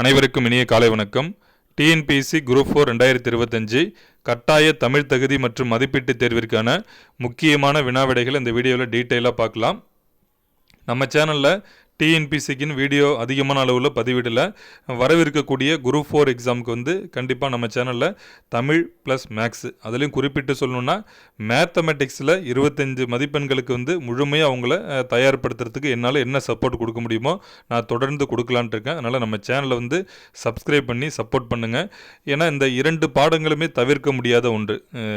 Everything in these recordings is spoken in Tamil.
அனைவருக்கும் இனிய காலை வணக்கம். டிஎன்பிசி குரூப் ஃபோர் ரெண்டாயிரத்தி இருபத்தஞ்சு கட்டாய தமிழ் தகுதி மற்றும் மதிப்பீட்டு தேர்விற்கான முக்கியமான வினாவிடைகள் இந்த வீடியோவில் டீட்டெயிலாக பார்க்கலாம். நம்ம சேனலில் டிஎன்பிசிக்குன்னு வீடியோ அதிகமான அளவில் பதிவிடல. வரவிருக்கக்கூடிய குரூப் ஃபோர் எக்ஸாமுக்கு வந்து கண்டிப்பாக நம்ம சேனலில் தமிழ் ப்ளஸ் மேக்ஸ் அதுலேயும் குறிப்பிட்டு சொல்லணும்னா மேத்தமெட்டிக்ஸில் இருபத்தஞ்சு மதிப்பெண்களுக்கு வந்து முழுமையாக அவங்கள தயார்படுத்துறதுக்கு என்னால் என்ன சப்போர்ட் கொடுக்க முடியுமோ நான் தொடர்ந்து கொடுக்கலான்ட்டு இருக்கேன். அதனால் நம்ம சேனலை வந்து சப்ஸ்கிரைப் பண்ணி சப்போர்ட் பண்ணுங்கள் ஏன்னா இந்த இரண்டு பாடங்களுமே தவிர்க்க முடியாத ஒன்று.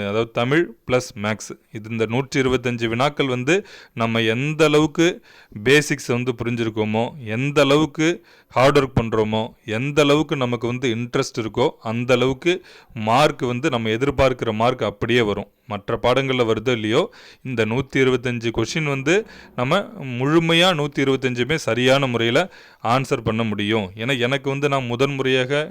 அதாவது தமிழ் ப்ளஸ் மேக்ஸ் இது இந்த நூற்றி இருபத்தஞ்சு வினாக்கள் வந்து நம்ம எந்த அளவுக்கு பேசிக்ஸ் வந்து புரிஞ்சிருக்கோம் எந்த அளவுக்கு ஹார்ட் ஒர்க் பண்ணுறோமோ எந்த அளவுக்கு நமக்கு வந்து இன்ட்ரெஸ்ட் இருக்கோ அந்த அளவுக்கு மார்க் வந்து நம்ம எதிர்பார்க்குற மார்க் அப்படியே வரும். மற்ற பாடங்களில் வருதோ இல்லையோ இந்த நூற்றி இருபத்தஞ்சு கொஷின் வந்து நம்ம முழுமையாக நூற்றி இருபத்தஞ்சுமே சரியான முறையில் ஆன்சர் பண்ண முடியும். ஏன்னா எனக்கு வந்து நான் முதன் முறையாக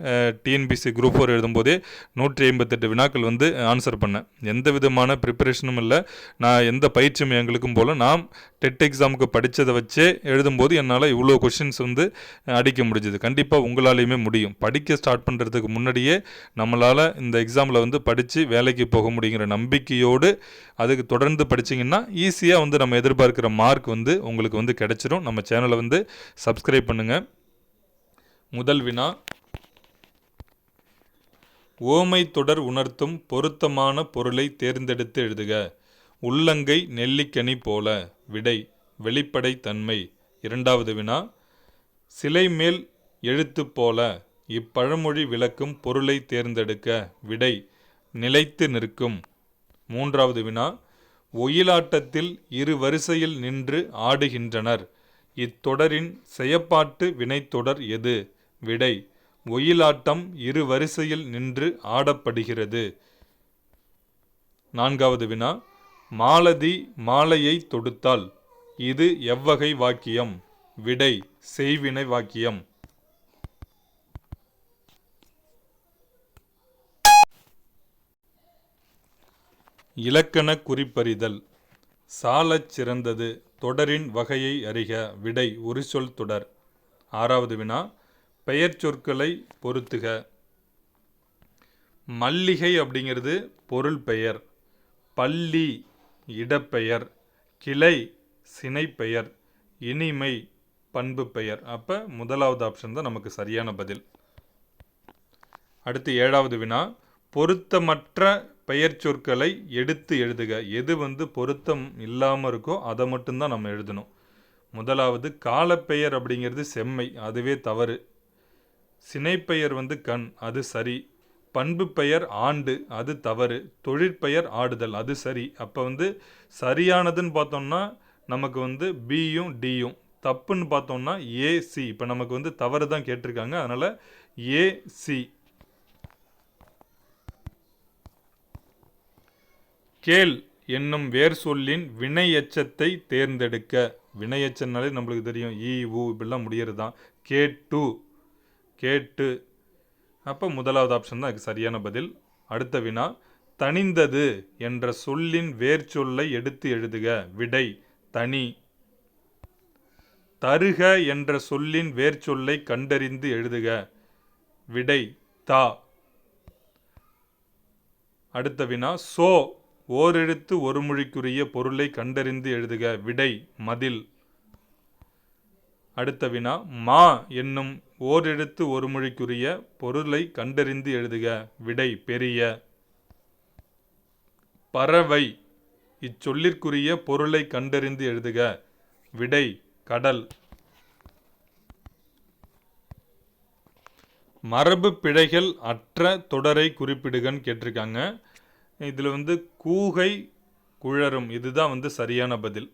டிஎன்பிசி குரூப் ஃபோர் எழுதும்போதே நூற்றி ஐம்பத்தெட்டு வினாக்கள் வந்து ஆன்சர் பண்ணேன். எந்த விதமான ப்ரிப்பரேஷனும் இல்லை. நான் எந்த பயிற்சியும் எங்களுக்கும் போல் நான் டெட் எக்ஸாமுக்கு படித்ததை வச்சே எழுதும்போது என்னால் இவ்வளோ கொஷின்ஸ் வந்து அடிக்க முடிஞ்சுது. கண்டிப்பாக உங்களாலையுமே முடியும். படிக்க ஸ்டார்ட் பண்ணுறதுக்கு முன்னாடியே நம்மளால் இந்த எக்ஸாமில் வந்து படித்து வேலைக்கு போக முடியுங்கிற நம்பிக்கை நம்பிக்கையோடு அதுக்கு தொடர்ந்து படிச்சீங்கன்னா ஈஸியாக வந்து நம்ம எதிர்பார்க்குற மார்க் வந்து உங்களுக்கு வந்து கிடைச்சிரும். நம்ம சேனலை வந்து சப்ஸ்கிரைப் பண்ணுங்கள் முதல் வினா. ஓமை தொடர் உணர்த்தும் பொருத்தமான பொருளை தேர்ந்தெடுத்து எழுதுக. உள்ளங்கை நெல்லிக்கனி போல. விடை. வெளிப்படை தன்மை. இரண்டாவது வினா. சிலை மேல் எழுத்து போல. இப்பழமொழி விளக்கும் பொருளை தேர்ந்தெடுக்க. விடை. நிலைத்து நிற்கும். மூன்றாவது வினா ஒயிலாட்டத்தில் இரு வரிசையில் நின்று ஆடுகின்றனர். இத்தொடரின் செயப்பாட்டு வினைத்தொடர் எது? விடை ஒயிலாட்டம் இரு வரிசையில் நின்று ஆடப்படுகிறது. நான்காவது வினா மாலதி மாலையை தொடுத்தால் இது எவ்வகை வாக்கியம்? விடை செய்வினை வாக்கியம். இலக்கண குறிப்பறிதல். சாலச் சிறந்தது தொடரின் வகையை அறிக விடை உரிசொல் தொடர். ஆறாவது வினா பெயர் சொற்களை பொருத்துக. மல்லிகை அப்படிங்கிறது பொருள் பெயர். பள்ளி இடப்பெயர். கிளை சினைப்பெயர். இனிமை பண்பு பெயர். அப்போ முதலாவது ஆப்ஷன் தான் நமக்கு சரியான பதில். அடுத்து ஏழாவது வினா பொருத்தமற்ற பெயர் சொற்களை எடுத்து எழுதுக. எது வந்து பொருத்தம் இல்லாமல் இருக்கோ அதை மட்டும்தான் நம்ம எழுதணும். முதலாவது காலப்பெயர் அப்படிங்கிறது செம்மை அதுவே தவறு. சினைப்பெயர் வந்து கண் அது சரி. பண்பு பெயர் ஆண்டு அது தவறு. தொழிற்பெயர் ஆடுதல் அது சரி. அப்போ வந்து சரியானதுன்னு பார்த்தோம்னா நமக்கு வந்து பியும் டியும் தப்புன்னு பார்த்தோம்னா ஏசி இப்போ நமக்கு வந்து தவறு தான் கேட்டிருக்காங்க. அதனால் ஏசி கேள் என்னும் வேர் சொல்லின் வினை எச்சத்தை தேர்ந்தெடுக்க. வினை எச்சம்னாலே நம்மளுக்கு தெரியும். ஈ ஊ இப்படிலாம் முடியறது தான் கேட்டு கேட்டு. அப்போ முதலாவது ஆப்ஷன் தான் அதுக்கு சரியான பதில். அடுத்த வினா தனிந்தது என்ற சொல்லின் வேர் சொல்லை எடுத்து எழுதுக. விடை தனி. தருக என்ற சொல்லின் வேர் சொல்லை கண்டறிந்து எழுதுக. விடை தா. அடுத்த வினா சோ. ஓரெழுத்து ஒரு மொழிக்குரிய பொருளை கண்டறிந்து எழுதுக. விடை மதில். அடுத்த வினா மா என்னும் ஓரெழுத்து ஒரு மொழிக்குரிய பொருளை கண்டறிந்து எழுதுக. விடை பெரிய. பறவை இச்சொல்லிற்குரிய பொருளை கண்டறிந்து எழுதுக. விடை கடல். மரபு பிழைகள் அற்ற தொடரை குறிப்பிடுகன்னு கேட்டிருக்காங்க. இதில் வந்து கூகை குழறும் இதுதான் வந்து சரியான பதில்.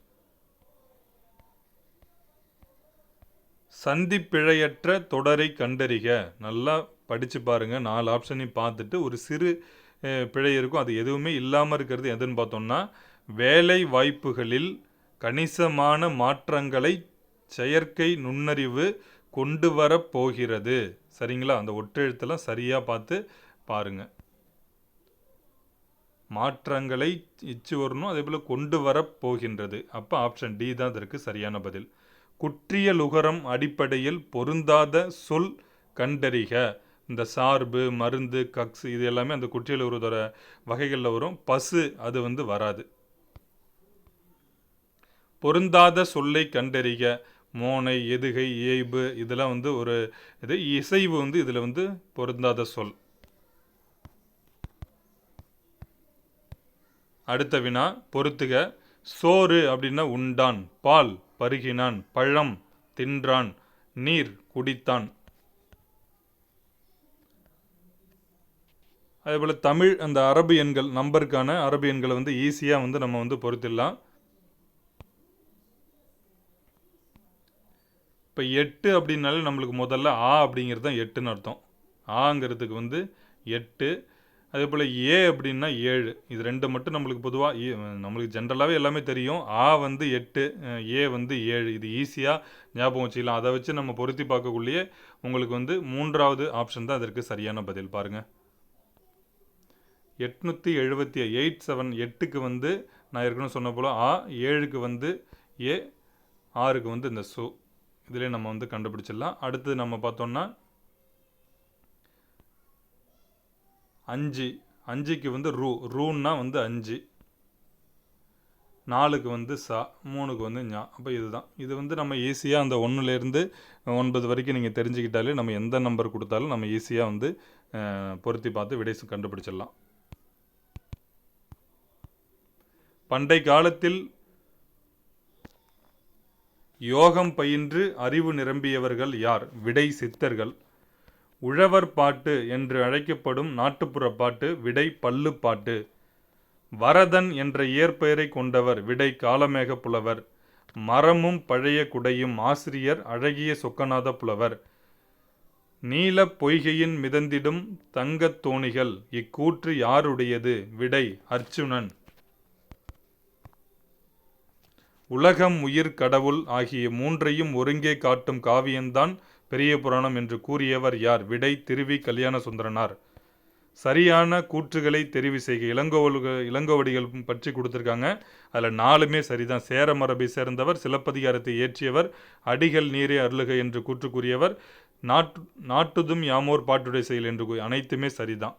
சந்திப்பிழையற்ற தொடரை கண்டறிக. நல்லா படித்து பாருங்கள் நாலு ஆப்ஷனையும் பார்த்துட்டு ஒரு சிறு பிழை இருக்கும். அது எதுவுமே இல்லாமல் இருக்கிறது எதுன்னு பார்த்தோம்னா வேலை வாய்ப்புகளில் கணிசமான மாற்றங்களை செயற்கை நுண்ணறிவு கொண்டு வரப்போகிறது சரிங்களா? அந்த ஒற்றெழுத்தெல்லாம் சரியாக பார்த்து பாருங்கள் மாற்றங்களை இச்சு வரணும் அதே போல் கொண்டு வரப்போகின்றது அப்போ ஆப்ஷன் டி தான் அதற்கு சரியான பதில். குற்றியலுகரம் அடிப்படையில் பொருந்தாத சொல் கண்டறிக. இந்த சார்பு மருந்து கக்ஸ் இது எல்லாமே அந்த குற்றியல் உருவதோட வகைகளில் வரும். பசு அது வந்து வராது. பொருந்தாத சொல்லை கண்டறிக. மோனை எதுகை ஏய்பு இதெல்லாம் வந்து ஒரு இது இசைவு வந்து இதில் வந்து பொருந்தாத சொல். அடுத்த வினா பொறுத்துக. சோறு அப்படின்னா உண்டான் பால் பருகினான் பழம் தின்றான் நீர் குடித்தான். அதேபோல் தமிழ் அந்த அரபு எண்கள் நம்பருக்கான அரபு எண்களை வந்து ஈஸியாக வந்து நம்ம வந்து பொறுத்திடலாம். இப்போ எட்டு அப்படின்னாலே நம்மளுக்கு முதல்ல ஆ அப்படிங்கிறது தான் எட்டுன்னு அர்த்தம். ஆங்கிறதுக்கு வந்து எட்டு அதே போல் ஏ அப்படின்னா ஏழு. இது ரெண்டு மட்டும் நம்மளுக்கு பொதுவாக நம்மளுக்கு ஜென்ரலாகவே எல்லாமே தெரியும். ஆ வந்து எட்டு ஏ வந்து ஏழு. இது ஈஸியாக ஞாபகம் வச்சுக்கலாம். அதை வச்சு நம்ம பொருத்தி பார்க்கக்குள்ளேயே உங்களுக்கு வந்து மூன்றாவது ஆப்ஷன் தான் அதற்கு சரியான பதில். பாருங்கள் எட்நூற்றி எழுபத்தி எயிட் செவன் எட்டுக்கு வந்து நான் ஏற்கனவே சொன்ன போல் ஆ ஏழுக்கு வந்து ஏ ஆறுக்கு வந்து இந்த சு இதிலே நம்ம வந்து கண்டுபிடிச்சிடலாம். அடுத்து நம்ம பார்த்தோன்னா அஞ்சு. அஞ்சுக்கு வந்து ரூ. ரூன்னா வந்து அஞ்சு. நாலுக்கு வந்து சா. மூணுக்கு வந்து ஞா. அப்போ இதுதான். இது வந்து நம்ம ஈஸியாக அந்த ஒன்றுலேருந்து ஒன்பது வரைக்கும் நீங்கள் தெரிஞ்சுக்கிட்டாலே நம்ம எந்த நம்பர் கொடுத்தாலும் நம்ம ஈஸியாக வந்து பொருத்தி பார்த்து விடை சு- கண்டுபிடிச்சிடலாம். பண்டை காலத்தில் யோகம் பயின்று அறிவு நிரம்பியவர்கள் யார்? விடை சித்தர்கள். உழவர் பாட்டு என்று அழைக்கப்படும் நாட்டுப்புற பாட்டு விடை பல்லு பாட்டு. வரதன் என்ற இயற்பெயரை கொண்டவர் விடை காலமேக புலவர். மரமும் பழைய குடையும் ஆசிரியர் அழகிய சொக்கநாத புலவர். நீல பொய்கையின் மிதந்திடும் தங்கத் தோணிகள் இக்கூற்று யாருடையது? விடை அர்ச்சுனன் உலகம் உயிர் கடவுள் ஆகிய மூன்றையும் ஒருங்கே காட்டும் காவியம்தான் பெரிய புராணம் என்று கூறியவர் யார்? விடை திருவி கல்யாண சுந்தரனார் சரியான கூற்றுகளை தெரிவு செய்க. இளங்கோவல்கள் இளங்கோவடிகள் பற்றி கொடுத்துருக்காங்க. அதில் நாலுமே சரிதான். சேர மரபை சேர்ந்தவர் சிலப்பதிகாரத்தை இயற்றியவர் அடிகள் நீரே அருளுக என்று கூற்று கூறியவர் நாட்டு நாட்டுதும் யாமோர் பாட்டுடை செயல் என்று கூறி அனைத்துமே சரிதான்.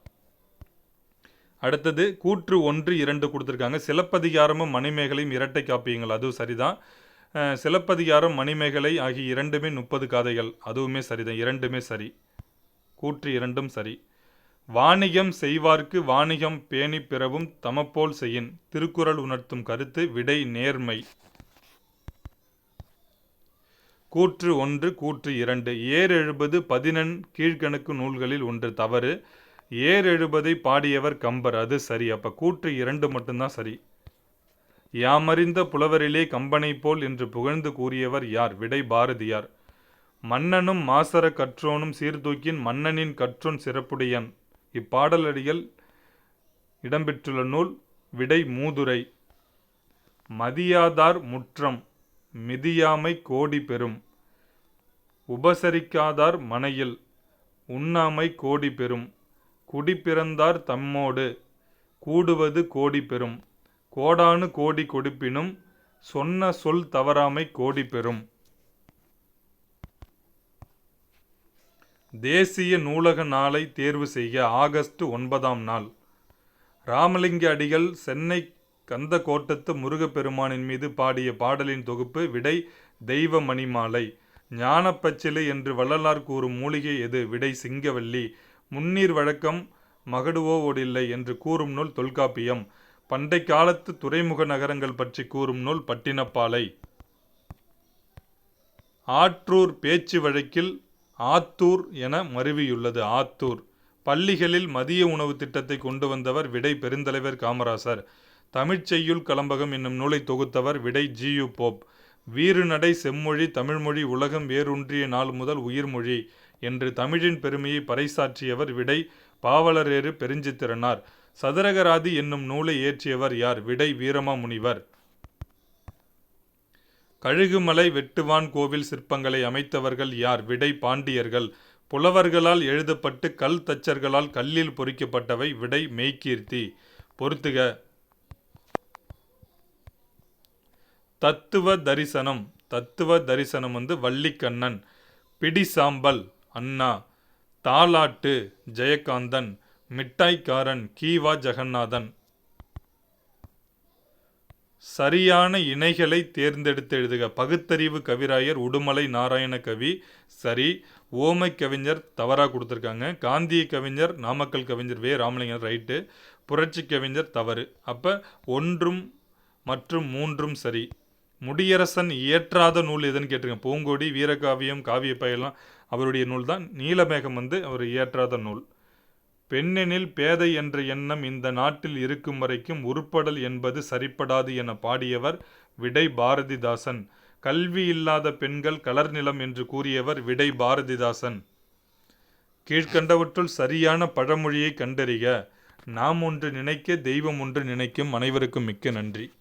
அடுத்தது கூற்று ஒன்று இரண்டு கொடுத்துருக்காங்க. சிலப்பதிகாரமும் மணிமேகலையும் இரட்டை காப்பியங்கள் அதுவும் சரிதான். சிலப்பதிகாரம் மணிமேகலை ஆகிய இரண்டுமே முப்பது காதைகள். அதுவுமே சரிதான் இரண்டுமே சரி. கூற்று இரண்டும் சரி. வாணிகம் செய்வார்க்கு வாணிகம் பேணி பிறவும் தமப்போல் செய்யின். திருக்குறள் உணர்த்தும் கருத்து விடை நேர்மை. கூற்று ஒன்று கூற்று இரண்டு. ஏர் எழுபது பதினெண் கீழ்கணக்கு நூல்களில் ஒன்று தவறு. ஏர் எழுபதை பாடியவர் கம்பர் அது சரி. அப்போ கூற்று இரண்டு மட்டும்தான் சரி. யாமறிந்த புலவரிலே கம்பனை போல் என்று புகழ்ந்து கூறியவர் யார்? விடை பாரதியார். மன்னனும் மாசர கற்றோனும் சீர்தூக்கின் மன்னனின் கற்றோன் சிறப்புடையன். இப்பாடலடிகள் இடம்பெற்றுள்ள நூல் விடை மூதுரை. மதியாதார் முற்றம் மிதியாமை கோடி பெறும். உபசரிக்காதார் மனையில் உண்ணாமை கோடி பெறும். குடிப்பிறந்தார் தம்மோடு கூடுவது கோடி பெறும். கோடானு கோடி கொடுப்பினும் சொன்ன சொல் தவறாமை கோடி பெறும். தேசிய நூலக நாளை தேர்வு செய்ய ஆகஸ்ட் ஒன்பதாம் நாள். ராமலிங்க அடிகள் சென்னை கந்த கோட்டத்து முருகப்பெருமானின் மீது பாடிய பாடலின் தொகுப்பு விடை தெய்வ மணிமாலை ஞானப்பச்சிலை என்று வள்ளலார் கூறும் மூலிகை எது? விடை சிங்கவல்லி. முன்னீர் வழக்கம் மகடுவோ ஓடில்லை என்று கூறும் நூல் தொல்காப்பியம். பண்டை காலத்து துறைமுக நகரங்கள் பற்றி கூறும் நூல் பட்டினப்பாலை. ஆற்றூர் பேச்சு வழக்கில் ஆத்தூர் என மருவியுள்ளது ஆத்தூர். பள்ளிகளில் மதிய உணவு திட்டத்தை கொண்டு வந்தவர் விடை பெருந்தலைவர் காமராசர். தமிழ்ச்செய்யுள் கலம்பகம் என்னும் நூலை தொகுத்தவர் விடை ஜியு போப். வீறுநடை செம்மொழி தமிழ்மொழி உலகம் வேரூன்றிய நாள் முதல் உயிர்மொழி என்று தமிழின் பெருமையை பறைசாற்றியவர் விடை பாவலரேறு பெருஞ்சித்திரனார். சதுரகராதி என்னும் நூலை இயற்றியவர் யார்? விடை வீரமாமுனிவர். கழுகுமலை வெட்டுவான் கோவில் சிற்பங்களை அமைத்தவர்கள் யார்? விடை பாண்டியர்கள். புலவர்களால் எழுதப்பட்டு கல் தச்சர்களால் கல்லில் பொறிக்கப்பட்டவை. விடை மெய்கீர்த்தி. பொறுத்துக. தத்துவ தரிசனம். தத்துவ தரிசனம் வந்து வள்ளிக்கண்ணன். பிடி சாம்பல் அண்ணா. தாலாட்டு ஜெயகாந்தன். மிட்டாய்க்காரன் கீவா ஜெகநாதன். சரியான இணைகளை தேர்ந்தெடுத்து எழுதுக. பகுத்தறிவு கவிராயர் உடுமலை நாராயண கவி. சரி ஓமை கவிஞர் தவறாக கொடுத்துருக்காங்க. காந்திய கவிஞர் நாமக்கல் கவிஞர் வே. ராமலிங்கர் ரைட்டு. புரட்சி கவிஞர் தவறு. அப்போ ஒன்றும் மற்றும் மூன்றும் சரி. முடியரசன் இயற்றாத நூல் எதுன்னு கேட்டிருக்கேன். பூங்கொடி வீரகாவியம் காவிய பயலாம் அவருடைய நூல் தான் நீலமேகம் வந்து அவர் இயற்றாத நூல். பெண்ணெனில் பேதை என்ற எண்ணம் இந்த நாட்டில் இருக்கும் வரைக்கும் உருப்படல் என்பது சரிப்படாது என பாடியவர் விடை பாரதிதாசன். கல்வி இல்லாத பெண்கள் கலர் நிலம் என்று கூறியவர் விடை பாரதிதாசன். கீழ்கண்டவற்றுள் சரியான பழமொழியை கண்டறிக. நாம் ஒன்று நினைக்க தெய்வம் ஒன்று நினைக்கும் அனைவருக்கும் மிக்க நன்றி.